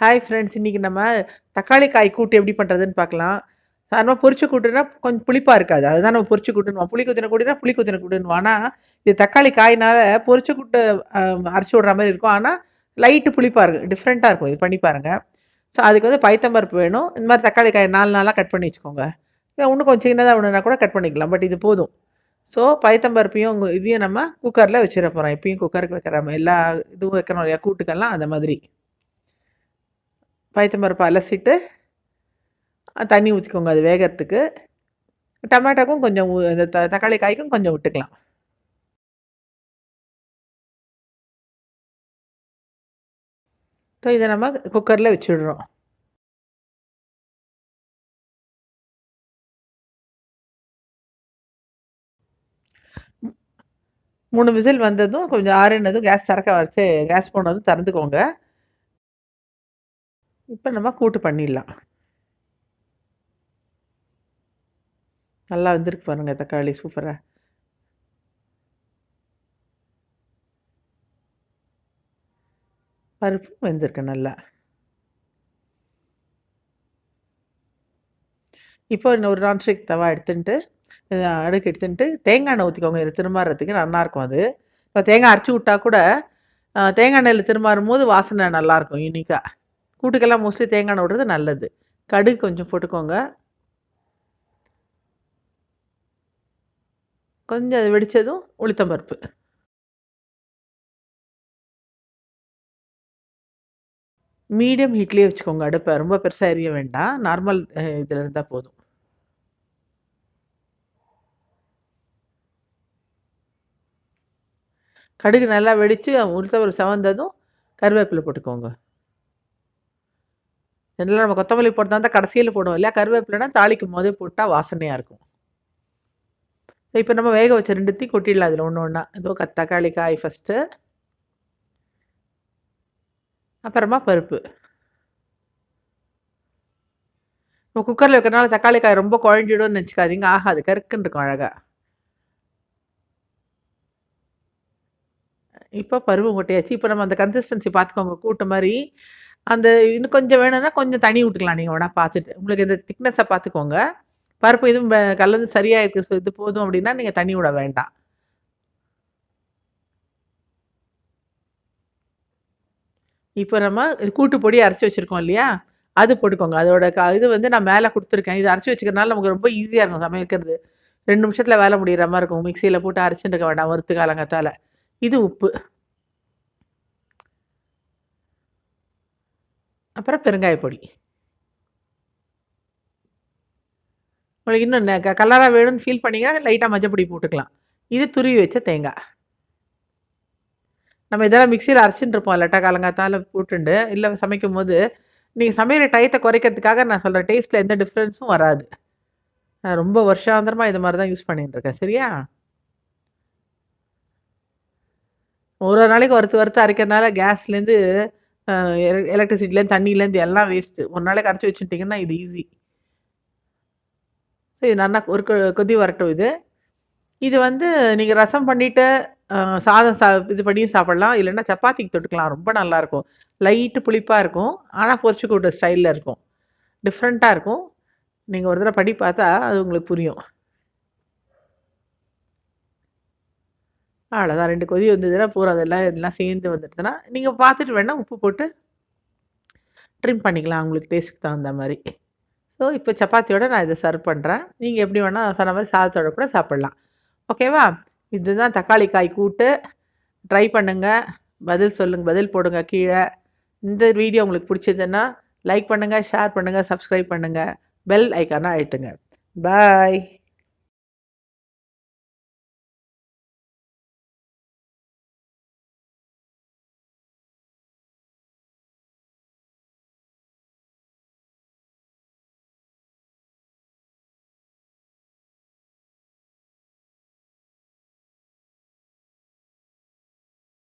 Hi friends இன்றைக்கி நம்ம தக்காளி காய் கூட்டு எப்படி பண்ணுறதுன்னு பார்க்கலாம். சாதாரணமாக பொரிச்ச கூட்டுனா கொஞ்சம் புளிப்பாக இருக்காது. அதுதான் நம்ம பொரிச்சு கூட்டுனுவோம் புளி குத்தின கூட்டினா புளி குத்தின கூட்டுன்னு ஆனால் இது தக்காளி காய்னால் பொரிச்ச கூட்டு அரைச்சி விட்ற மாதிரி இருக்கும். ஆனால் லைட்டு புளிப்பாக இருக்கும் டிஃப்ரெண்ட்டாக இருக்கும். இது பண்ணி பாருங்கள் ஸோ அதுக்கு வந்து பைத்தம்பருப்பு வேணும். இந்த மாதிரி தக்காளி காய் நாலு நாளாக கட் பண்ணி வச்சுக்கோங்க. இல்லை இன்னும் கொஞ்சம் சின்னதாக வேணும்னா கூட கட் பண்ணிக்கலாம். பட் இது போதும். ஸோ பைத்தம்பருப்பையும் இதையும் நம்ம குக்கரில் வச்சிட போகிறோம் எப்பயும் குக்கருக்கு வைக்கிற மாதிரி எல்லா இதுவும் வைக்கிறோம் இல்லையா? கூட்டுக்கெல்லாம் அந்த மாதிரி. பைத்தம்பருப்பு அலசிட்டு தண்ணி ஊற்றிக்கோங்க அது வேகத்துக்கு டமாட்டோக்கும் கொஞ்சம் இந்த த தக்காளி காய்க்கும் கொஞ்சம் விட்டுக்கலாம். ஸோ இதை நம்ம குக்கரில் வச்சுடுறோம். மூணு விசில் வந்ததும் கொஞ்சம் ஆறுனதும் கேஸ் திறக்க வச்சு கேஸ் போனதும் திறந்துக்கோங்க. இப்போ நம்ம கூட்டு பண்ணிடலாம். நல்லா வந்திருக்கு பாருங்க தக்காளி சூப்பராக பருப்பு வெந்திருக்கு நல்லா. இப்போ இன்னும் ஒரு நான்ஸ்டிக் தவா எடுத்துட்டு அடுக்கு எடுத்துட்டு தேங்காய் எண்ணெய் ஊற்றிக்கோங்க இது திருமாறுறதுக்கு நல்லாயிருக்கும் அது. இப்போ தேங்காய் அரைச்சி விட்டா கூட தேங்காய் எண்ணெயில் திருமாறும் போது வாசனை நல்லாயிருக்கும் யூனிக்காக கூட்டுக்கெல்லாம் மோஸ்ட்லி தேங்காய் எண்ணெய் விடுறது நல்லது. கடுகு கொஞ்சம் போட்டுக்கோங்க. கொஞ்சம் அது வெடித்ததும் உளுத்தம்பருப்பு. மீடியம் ஹீட்லேயே வச்சுக்கோங்க அடுப்பை. ரொம்ப பெருசாக எரிய வேண்டாம். நார்மல் இதில் இருந்தால் போதும். கடுகு நல்லா வெடித்து உளுத்தம்பருப்பு செவந்ததும் கருவேப்பிலை போட்டுக்கோங்க. ஜென்ரலாக நம்ம கொத்தமல்லி போட்டு தான் கடைசியில் போடுவோம். இல்லையா? கருவேப்பிலைனா தாளிக்கும் போதே போட்டால் வாசனையாக இருக்கும். இப்போ நம்ம வேக வச்ச ரெண்டுத்தையும் கொட்டிடலாம் அதில் ஒன்று ஒன்றா ஏதோ தக்காளி காய் ஃபஸ்ட்டு அப்புறமா பருப்பு. நம்ம குக்கரில் வைக்கிறனால தக்காளி காய் ரொம்ப குழஞ்சிடும்னு நினச்சிக்காதீங்க. ஆகாது கருக்குன்னு இருக்கும் அழகாக இப்போ பருவம் கொட்டியாச்சு. இப்போ நம்ம அந்த கன்சிஸ்டன்சி பார்த்துக்கோங்க கூட்டு மாதிரி அந்த இன்னும் கொஞ்சம் வேணும்னா கொஞ்சம் தண்ணி விட்டுக்கலாம் நீங்கள் வேணால் பார்த்துட்டு. உங்களுக்கு இந்த திக்னஸை பார்த்துக்கோங்க. பருப்பு எதுவும் கலந்து சரியாக இருக்குது இது போதும் அப்படின்னா நீங்கள் தண்ணி விட வேண்டாம். இப்போ நம்ம கூட்டு பொடி அரைச்சி வச்சுருக்கோம் இல்லையா? அது போட்டுக்கோங்க. அதோட க இது வந்து நான் மேலே கொடுத்துருக்கேன். இது அரைச்சி வச்சுக்கிறதுனால நமக்கு ரொம்ப ஈஸியாக இருக்கும் சமைக்கிறது. ரெண்டு நிமிஷத்தில் வேலை முடிகிற மாதிரி இருக்கும். மிக்சியில் போட்டு அரைச்சிட்டு இருக்க வேண்டாம் வறுத்து காலங்கத்தால். இது உப்பு. அப்புறம் பெருங்காய பொடி. உங்களுக்கு இன்னும் கலராக வேணும்னு ஃபீல் பண்ணீங்கன்னா லைட்டாக மஞ்சள் பொடி போட்டுக்கலாம். இது துருவி வச்ச தேங்காய். நம்ம இதெல்லாம் மிக்சியில் அரைச்சிட்டு இருப்போம் இல்லாட்டா காலங்காத்தால் போட்டுண்டு இல்லை சமைக்கும் போது நீங்கள் சமையல டயத்தை குறைக்கிறதுக்காக நான் சொல்கிற டேஸ்ட்டில் எந்த டிஃப்ரென்ஸும் வராது. நான் ரொம்ப வருஷாந்திரமாக இது மாதிரி தான் யூஸ் பண்ணிட்டுருக்கேன் சரியா? ஒரு ஒரு நாளைக்கு வறுத்து வறுத்து அரைக்கிறதுனால கேஸ்லேருந்து எலக்ட்ரிசிட்டிலேருந்து தண்ணியிலேருந்து எல்லாம் வேஸ்ட்டு ஒரு நாளைக்கு கரைச்சி வச்சுட்டிங்கன்னா இது ஈஸி ஸோ இது நல்லா ஒரு கொ- கொதி வரட்டும் இது. இது வந்து நீங்கள் ரசம் பண்ணிவிட்டு சாதம் சா இது பண்ணி சாப்பிட்லாம். இல்லைன்னா சப்பாத்திக்கு தொட்டுக்கலாம். ரொம்ப நல்லாயிருக்கும் லைட்டு புளிப்பாக இருக்கும். ஆனால் பொரிச்சு கூட்ட ஸ்டைலில் இருக்கும். டிஃப்ரெண்ட்டாக இருக்கும். நீங்கள் ஒரு தடவை படி பார்த்தா அது உங்களுக்கு புரியும். அவ்வளோதான் ரெண்டு கொதி வந்ததுன்னா பூரா அதெல்லாம் இதெல்லாம் சேர்ந்து வந்துடுதுன்னா நீங்கள் பார்த்துட்டு வேணால் உப்பு போட்டு ட்ரிம் பண்ணிக்கலாம். உங்களுக்கு டேஸ்ட்டுக்கு தகுந்த மாதிரி. ஸோ இப்போ சப்பாத்தியோட நான் இதை சர்வ் பண்ணுறேன் நீங்கள் எப்படி வேணால் சொன்ன மாதிரி சாதத்தோட கூட சாப்பிட்லாம். ஓகேவா இதுதான் தக்காளி காய் கூட்டு. ட்ரை பண்ணுங்கள் பதில் சொல்லுங்கள் பதில் போடுங்க கீழே. இந்த வீடியோ உங்களுக்கு பிடிச்சதுன்னா லைக் பண்ணுங்கள் ஷேர் பண்ணுங்கள் சப்ஸ்கிரைப் பண்ணுங்கள் பெல் ஐக்கானை அழுத்துங்க. பாய்